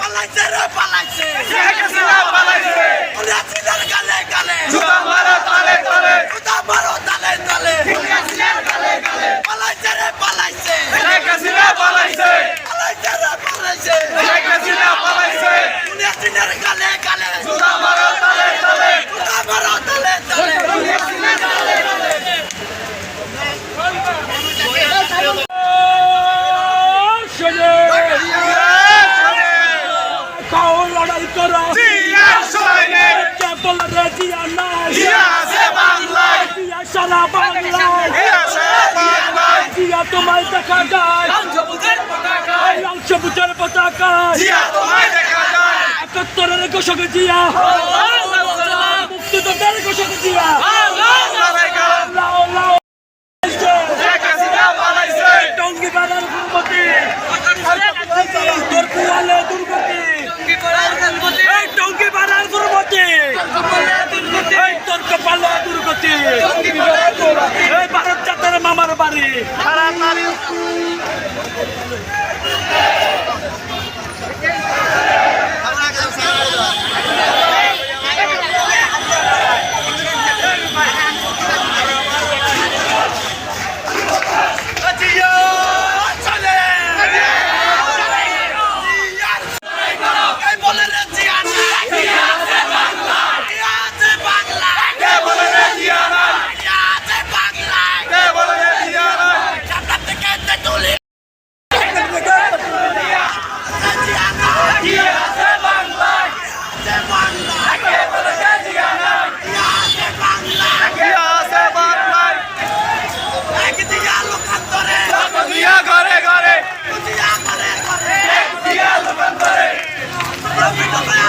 পালাইছে পালাইছে। কলরে জিয়া নাই জিয়া সে বাংলায় জিয়া সারা বাংলায় জিয়া সারা বাংলায় জিয়া তোমায় দেখা যায় রংসবুজের পতাকায় দুর্গতি এই টঙ্গি পাড়ার দুর্গতি। এই তর্ক পাল্লা দুর্গতি। এই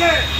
화이팅!